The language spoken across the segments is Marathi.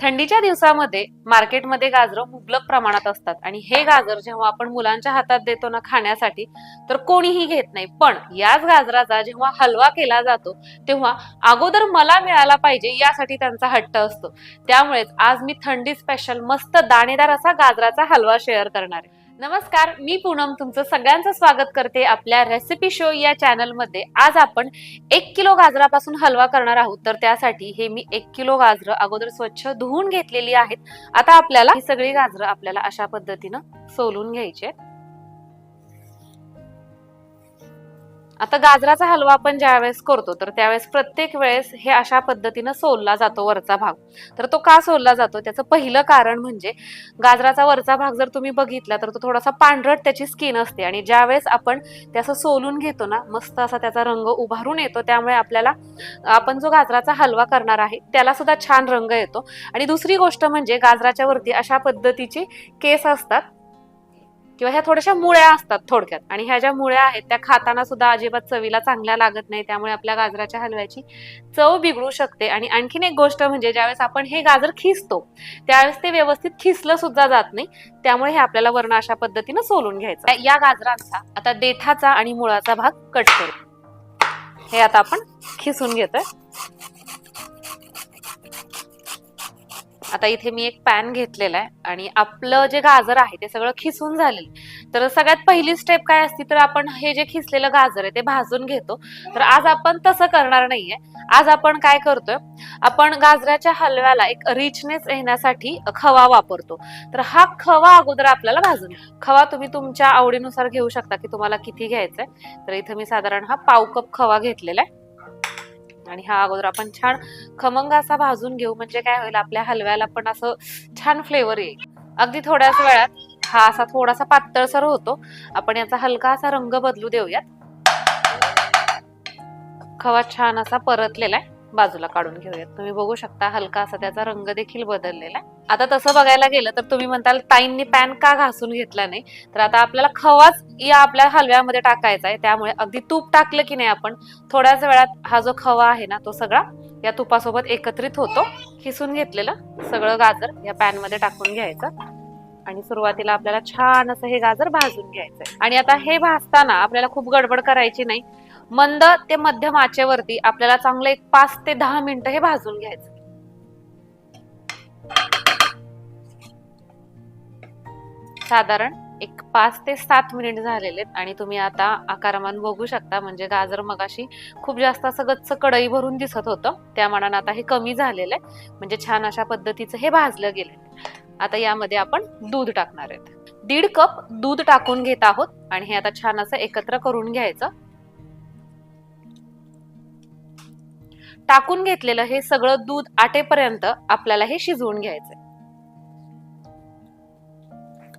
थंडीच्या दिवसामध्ये मार्केटमध्ये गाजरं मुबलक प्रमाणात असतात. आणि हे गाजर जेव्हा आपण मुलांच्या हातात देतो ना खाण्यासाठी तर कोणीही घेत नाही. पण याच गाजराचा जेव्हा हलवा केला जातो तेव्हा अगोदर मला मिळाला पाहिजे यासाठी त्यांचा हट्ट असतो. त्यामुळेच आज मी थंडी स्पेशल मस्त दाणेदार असा गाजराचा हलवा शेअर करणार आहे. नमस्कार मी पूनम तुमचं सगळ्यांचं स्वागत करते आपल्या रेसिपी शो या चॅनलमध्ये आज आपण एक किलो गाजरापासून हलवा करणार आहोत. तर त्यासाठी हे मी एक किलो गाजरं अगोदर स्वच्छ धुवून घेतलेली आहेत. आता आपल्याला ही सगळी गाजरं आपल्याला अशा पद्धतीनं सोलून घ्यायची आहेत. आता गाजराचा हलवा आपण ज्या वेळेस करतो तर त्यावेळेस प्रत्येक वेळेस हे अशा पद्धतीनं सोलला जातो वरचा भाग. तर तो का सोलला जातो? त्याचं पहिलं कारण म्हणजे गाजराचा वरचा भाग जर तुम्ही बघितला तर तो थोडासा पांढरट त्याची स्किन असते. आणि ज्या वेळेस आपण त्याचं सोलून घेतो ना मस्त असा त्याचा रंग उभारून येतो त्यामुळे आपल्याला आपण जो गाजराचा हलवा करणार आहे त्याला सुद्धा छान रंग येतो. आणि दुसरी गोष्ट म्हणजे गाजराच्या वरती अशा पद्धतीचे केस असतात किंवा ह्या थोड्याशा मुळ्या असतात थोडक्यात. आणि ह्या ज्या मुळ्या आहेत त्या खाताना सुद्धा अजिबात चवीला चांगल्या लागत नाही त्यामुळे आपल्या गाजराच्या हलव्याची चव बिघडू शकते. आणि आणखीन एक गोष्ट म्हणजे ज्यावेळेस आपण हे गाजर खिसतो त्यावेळेस ते व्यवस्थित खिसलं सुद्धा जात नाही. त्यामुळे हे आपल्याला वर्ण अशा पद्धतीनं सोलून घ्यायचं. या गाजरांचा आता देठाचा आणि मुळाचा भाग कट करू. हे आता आपण खिसून घेतोय. आता इथे मी एक पॅन घेतलेला आहे आणि आपलं जे गाजर आहे ते सगळं खिसून झालेलं आहे. तर सगळ्यात पहिली स्टेप काय असती तर आपण हे जे खिसलेलं गाजर आहे ते भाजून घेतो. तर आज आपण तसं करणार नाहीये. आज आपण काय करतोय आपण गाजराच्या हलव्याला एक रिचनेस येण्यासाठी खवा वापरतो. तर हा खवा अगोदर आपल्याला भाजून खवा तुम्ही तुमच्या आवडीनुसार घेऊ शकता की तुम्हाला किती घ्यायचंय. आहे तर इथं मी साधारण हा पाव कप खवा घेतलेला आहे. आणि हा अगोदर आपण छान खमंग असा भाजून घेऊ. म्हणजे काय होईल आपल्या हलव्याला पण असं छान फ्लेवर येईल. अगदी थोड्याच वेळात हा असा थोडासा पातळसर होतो. आपण याचा हलका असा रंग बदलू देऊयात. खवा छान असा परतलेला आहे. बाजूला काढून घेऊयात. तुम्ही बघू शकता हलका असा त्याचा रंग देखील बदललेला आहे. आता तसं बघायला गेलं तर तुम्ही म्हणताल ताईंनी पॅन का घासून घेतला नाही? तर आता आपल्याला खवाच या आपल्या हलव्यामध्ये टाकायचा आहे. त्यामुळे अगदी तूप टाकलं की नाही आपण थोड्याच वेळात हा जो खवा आहे ना तो सगळा या तुपासोबत एकत्रित होतो. खिसून घेतलेलं सगळं गाजर या पॅनमध्ये टाकून घ्यायचं. आणि सुरुवातीला आपल्याला छान असं हे गाजर भाजून घ्यायचंय. आणि आता हे भाजताना आपल्याला खूप गडबड करायची नाही. मंद ते मध्यम आचेवरती आपल्याला चांगलं एक पाच ते दहा मिनिटं हे भाजून घ्यायचं. साधारण एक पाच ते सात मिनिट झालेले आहेत आणि तुम्ही आता आकारमान बघू शकता म्हणजे गाजर मगाशी खूप जास्त असं गच्च कढई भरून दिसत होतं त्या मानानं आता हे कमी झालेलं आहे. म्हणजे छान अशा पद्धतीचं हे भाजलं गेलं आता यामध्ये आपण दूध टाकणार आहेत. दीड कप दूध टाकून घेत आहोत आणि हे आता छान असं एकत्र करून घ्यायचं. टाकून घेतलेलं हे सगळं दूध आटेपर्यंत आपल्याला हे शिजवून घ्यायचंय.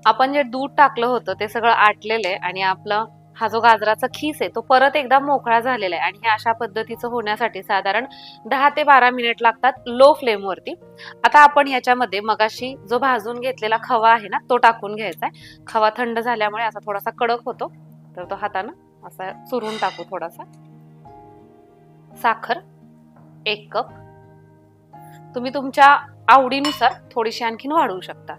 आपण जे दूध टाकलं होतं ते सगळं आटलेलं आहे आणि आपलं हा जो गाजराचा खीस आहे तो परत एकदा मोकळा झालेला आहे आणि हे अशा पद्धतीचं होण्यासाठी साधारण दहा ते बारा मिनिट लागतात लो फ्लेमवरती. आता आपण याच्यामध्ये मगाशी जो भाजून घेतलेला खवा आहे ना तो टाकून घ्यायचा आहे. खवा थंड झाल्यामुळे असा थोडासा कडक होतो तर तो हातानं असा चुरून टाकू थोडासा. साखर. एक कप. तुम्ही तुमच्या आवडीनुसार थोडीशी आणखीन वाढवू शकता.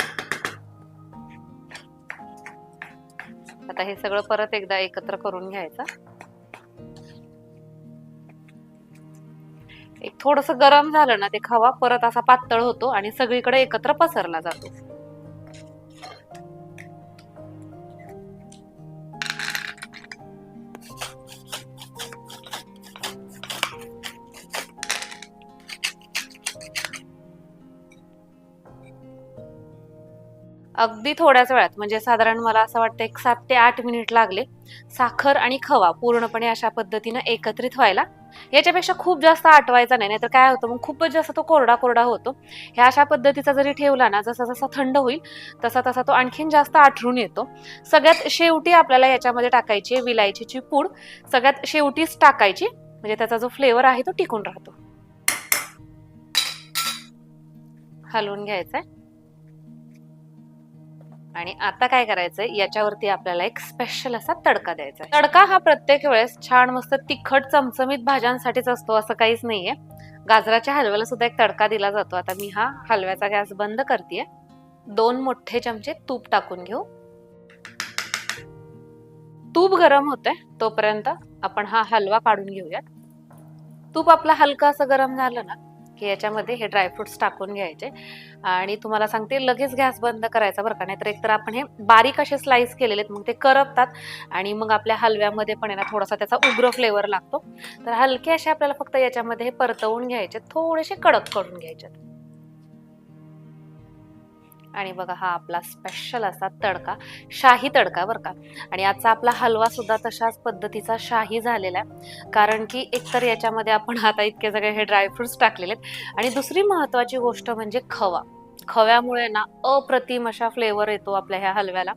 आता हे सगळं परत एकदा एकत्र करून घ्यायचं. एक थोडस गरम झालं ना ते खवा. परत असा पातळ होतो आणि सगळीकडे एकत्र पसरला जातो. अगदी थोड्याच वेळात म्हणजे साधारण मला असं वाटतं एक सात ते आठ मिनिट लागले साखर आणि खवा पूर्णपणे अशा पद्धतीनं एकत्रित व्हायला. याच्यापेक्षा खूप जास्त आटवायचा नाही नाहीतर काय होतं मग खूपच जास्त तो कोरडा कोरडा होतो. ह्या अशा पद्धतीचा जरी ठेवला ना जसा जसा थंड होईल तसा तसा तो आणखीन जास्त आठरून येतो. सगळ्यात शेवटी आपल्याला याच्यामध्ये टाकायची आहे विलायचीची पूड. सगळ्यात शेवटीच टाकायची म्हणजे त्याचा जो फ्लेवर आहे तो टिकून राहतो. हलवून घ्यायचा आहे आणि आता काय करायचंय? याच्यावरती आपल्याला एक स्पेशल असा तडका द्यायचा तडका हा प्रत्येक वेळेस छान मस्त तिखट चमचमीत भाज्यांसाठीच असतो असं काहीच नाहीये. गाजराच्या हलव्याला सुद्धा एक तडका दिला जातो. आता मी हा हलव्याचा गॅस बंद करते दोन मोठे चमचे तूप टाकून घेऊ. तूप गरम होतंय तोपर्यंत आपण हा हलवा काढून घेऊयात. तूप आपला हलका असं गरम झालं ना की याच्यामध्ये हे ड्रायफ्रुट्स टाकून घ्यायचे. आणि तुम्हाला सांगते लगेच गॅस बंद करायचा बरं का नाहीतर एकतर आपण हे बारीक असे स्लाईस केलेले आहेत मग ते करपतात आणि मग आपल्या हलव्यामध्ये पण आहे ना थोडासा त्याचा उग्र फ्लेवर लागतो. तर हलके असे आपल्याला फक्त याच्यामध्ये हे परतवून घ्यायचे थोडेसे कडक करून घ्यायचे. आणि बघा हा आपला स्पेशल असा तडका शाही तडका बरं का. आणि आजचा आपला हलवा सुद्धा तशाच पद्धतीचा शाही झालेला आहे. कारण की एकतर याच्यामध्ये आपण आता इतके सगळे हे ड्रायफ्रुट्स टाकलेले आहेत. आणि दुसरी महत्वाची गोष्ट म्हणजे खवा. खव्यामुळे ना अप्रतिम अशा फ्लेवर येतो आपल्या ह्या हलव्याला.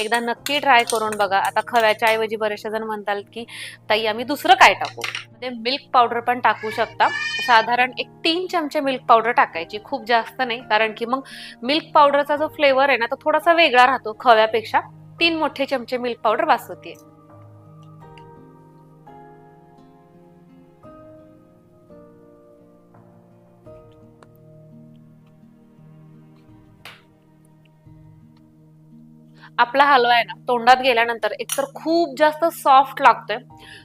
एकदा नक्की ट्राय करून बघा. आता खव्याच्या ऐवजी बरेचसे जण म्हणतात की ताई आम्ही दुसरं काय टाकू? ते मिल्क पावडर पण टाकू शकता. साधारण एक तीन चमचे मिल्क पावडर टाकायची. खूप जास्त नाही. कारण की मग मिल्क पावडरचा जो फ्लेवर आहे ना तो थोडासा वेगळा राहतो खव्यापेक्षा. तीन मोठे चमचे मिल्क पावडर वास होते आपला हलवा आहे ना तोंडात गेल्यानंतर एकतर खूप जास्त सॉफ्ट लागतोय.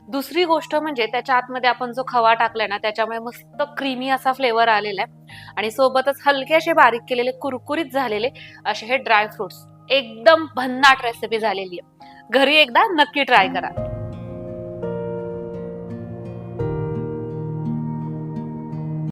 दुसरी गोष्ट म्हणजे त्याच्या आतमध्ये आपण जो खवा टाकलाय ना त्याच्यामुळे मस्त क्रीमी असा फ्लेवर आलेला आहे. आणि सोबतच हलके असे बारीक केलेले कुरकुरीत झालेले असे हे ड्रायफ्रुट्स एकदम भन्नाट रेसिपी झालेली आहे. घरी एकदा नक्की ट्राय करा.